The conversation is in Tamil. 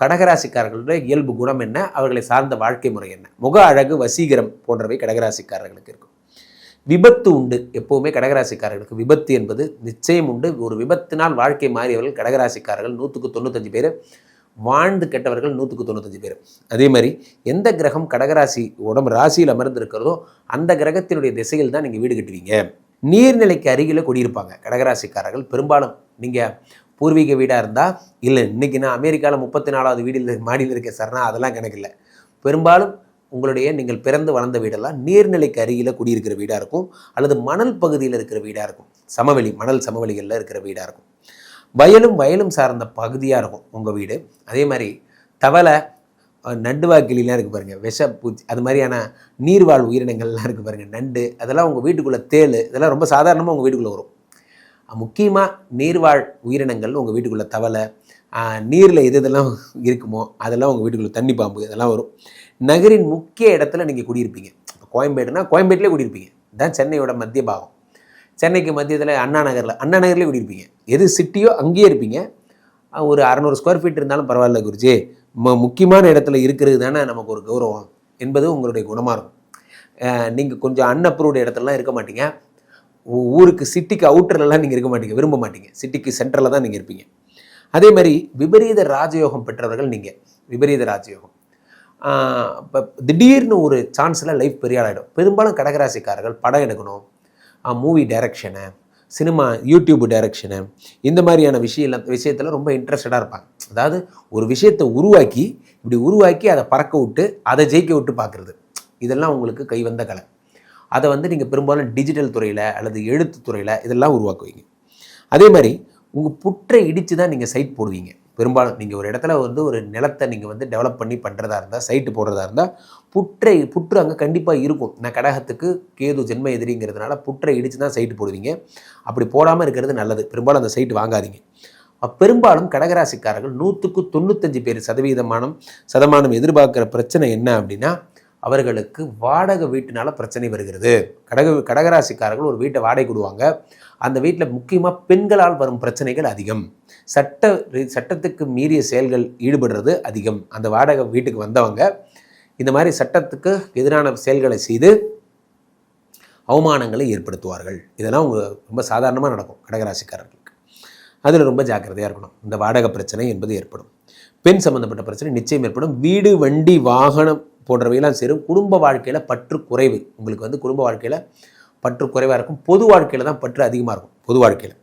கடகராசிக்காரர்களுடைய இயல்பு குணம் என்ன? அவர்களை சார்ந்த வாழ்க்கை முறை என்ன? முக அழகு வசீகரம் போன்றவை கடகராசிக்காரர்களுக்கு இருக்கும். விபத்து உண்டு. எப்போவுமே கடகராசிக்காரர்களுக்கு விபத்து என்பது நிச்சயம் உண்டு. ஒரு விபத்தினால் வாழ்க்கை மாறியவர்கள் கடகராசிக்காரர்கள் நூற்றுக்கு தொண்ணூத்தஞ்சு பேர். வாழ்ந்து கெட்டவர்கள் நூற்றுக்கு தொண்ணூத்தஞ்சு பேர். அதே மாதிரி எந்த கிரகம் கடகராசி உடம்பு ராசியில் அமர்ந்திருக்கிறதோ அந்த கிரகத்தினுடைய திசையில் தான் நீங்கள் வீடு கட்டுவீங்க. நீர்நிலைக்கு அருகில் குடியிருப்பாங்க. கடகராசிக்காரர்கள். பெரும்பாலும் நீங்கள் பூர்வீக வீடாக இருந்தால் இல்லை இன்றைக்கி நான் அமெரிக்காவில் முப்பத்தி நாலாவது வீடில் மாடியில் இருக்க சார்னா அதெல்லாம் கணக்கு இல்லை. பெரும்பாலும் உங்களுடைய நீங்கள் பிறந்து வளர்ந்த வீடெல்லாம் நீர்நிலைக்கு அருகில் குடியிருக்கிற வீடாக இருக்கும் அல்லது மணல் பகுதியில் இருக்கிற வீடாக இருக்கும். சமவெளி மணல் சமவெளிகளில் இருக்கிற வீடாக இருக்கும். வயலும் வயலும் சார்ந்த பகுதியாக இருக்கும் உங்கள் வீடு. அதே மாதிரி தவளை அஹ், நண்டுவாக்கிலாம் இருக்குது பாருங்கள் விஷ பூச்சி அது மாதிரியான நீர்வாழ் உயிரினங்கள்லாம் இருக்குது பாருங்கள் நண்டு அதெல்லாம் உங்கள் வீட்டுக்குள்ளே தேள் இதெல்லாம் ரொம்ப சாதாரணமாக உங்கள் வீட்டுக்குள்ளே வரும். முக்கியமாக நீர்வாழ் உயிரினங்கள் உங்கள் வீட்டுக்குள்ளே தவளை நீரில் எது இதெல்லாம் இருக்குமோ அதெல்லாம் உங்கள் வீட்டுக்குள்ளே தண்ணி பாம்பு இதெல்லாம் வரும். நகரின் முக்கிய இடத்துல நீங்கள் குடியிருப்பீங்க. இப்போ கோயம்பேடுனா கோயம்பேட்டிலே குடியிருப்பீங்க. தான் சென்னையோட மத்திய பாகம். சென்னைக்கு மத்தியத்தில் அண்ணா நகரில் அண்ணா நகர்லேயே குடியிருப்பீங்க. எது சிட்டியோ அங்கேயே இருப்பீங்க. ஒரு அறநூறு ஸ்கொயர் ஃபீட் இருந்தாலும் பரவாயில்ல குருஜி. ம முக்கியமான இடத்துல இருக்கிறது தானே நமக்கு ஒரு கௌரவம் என்பது உங்களுடைய குணமாக இருக்கும். நீங்கள் கொஞ்சம் அன்அப்ரூவ்டு இடத்துலலாம் இருக்க மாட்டீங்க. ஊருக்கு சிட்டிக்கு அவுட்டர்லலாம் நீங்கள் இருக்க மாட்டீங்க விரும்ப மாட்டீங்க. சிட்டிக்கு சென்டரில் தான் நீங்கள் இருப்பீங்க. அதே மாதிரி விபரீத ராஜயோகம் பெற்றவர்கள் நீங்கள் விபரீத ராஜயோகம். இப்போ திடீர்னு ஒரு சான்ஸில் லைஃப் பெரிய ஆளாயிடும். பெரும்பாலும் கடகராசிக்காரர்கள் படம் எடுக்கணும் movie direction cinema YouTube direction இந்த மாதிரியான விஷயம் விஷயத்தில் ரொம்ப இன்ட்ரெஸ்டடாக இருப்பாங்க. அதாவது ஒரு விஷயத்தை உருவாக்கி இப்படி உருவாக்கி அதை பறக்க விட்டு அதை ஜெயிக்க விட்டு பார்க்குறது. இதெல்லாம் உங்களுக்கு கைவந்த கலை. அதை வந்து நீங்கள் பெரும்பாலும் டிஜிட்டல் துறையில் அல்லது எழுத்து துறையில் இதெல்லாம் உருவாக்குவீங்க. அதே மாதிரி உங்கள் புற்றை இடித்து தான் நீங்கள் சைட் போடுவீங்க. பெரும்பாலும் நீங்கள் ஒரு இடத்துல வந்து ஒரு நிலத்தை நீங்கள் வந்து டெவலப் பண்ணி பண்ணுறதா இருந்தால் சைட்டு போடுறதா இருந்தால் புற்றை புற்று அங்கே கண்டிப்பாக இருக்கும். நான் கடகத்துக்கு கேது ஜென்ம எதிரிங்கிறதுனால புற்றை இடித்து தான் சைட்டு போடுவீங்க. அப்படி போடாமல் இருக்கிறது நல்லது. பெரும்பாலும் அந்த சைட்டு வாங்காதீங்க. பெரும்பாலும் கடகராசிக்காரர்கள் நூற்றுக்கு தொண்ணூத்தஞ்சு பேர் சதவீதமானம் சதமானம் எதிர்பார்க்குற பிரச்சனை என்ன அப்படின்னா அவர்களுக்கு வாடகை வீட்டினால பிரச்சனை வருகிறது. கடக கடகராசிக்காரர்கள் ஒரு வீட்டை வாடகை கொடுவாங்க. அந்த வீட்டில் முக்கியமாக பெண்களால் வரும் பிரச்சனைகள் அதிகம். சட்ட சட்டத்துக்கு மீறிய செயல்கள் ஈடுபடுறது அதிகம். அந்த வாடகை வீட்டுக்கு வந்தவங்க இந்த மாதிரி சட்டத்துக்கு எதிரான செயல்களை செய்து அவமானங்களை ஏற்படுத்துவார்கள். இதெல்லாம் உங்க ரொம்ப சாதாரணமாக நடக்கும் கடகராசிக்காரர்களுக்கு. அதில் ரொம்ப ஜாக்கிரதையாக இருக்கணும். இந்த வாடகை பிரச்சனை என்பது ஏற்படும். பெண் சம்மந்தப்பட்ட பிரச்சனை நிச்சயம் ஏற்படும். வீடு வண்டி வாகனம் போன்றவையெல்லாம் சேரும். குடும்ப வாழ்க்கையில் பற்று குறைவு. உங்களுக்கு வந்து குடும்ப வாழ்க்கையில் பற்று குறைவாக இருக்கும். பொது வாழ்க்கையில் தான் பற்று அதிகமாக இருக்கும். பொது வாழ்க்கையில்.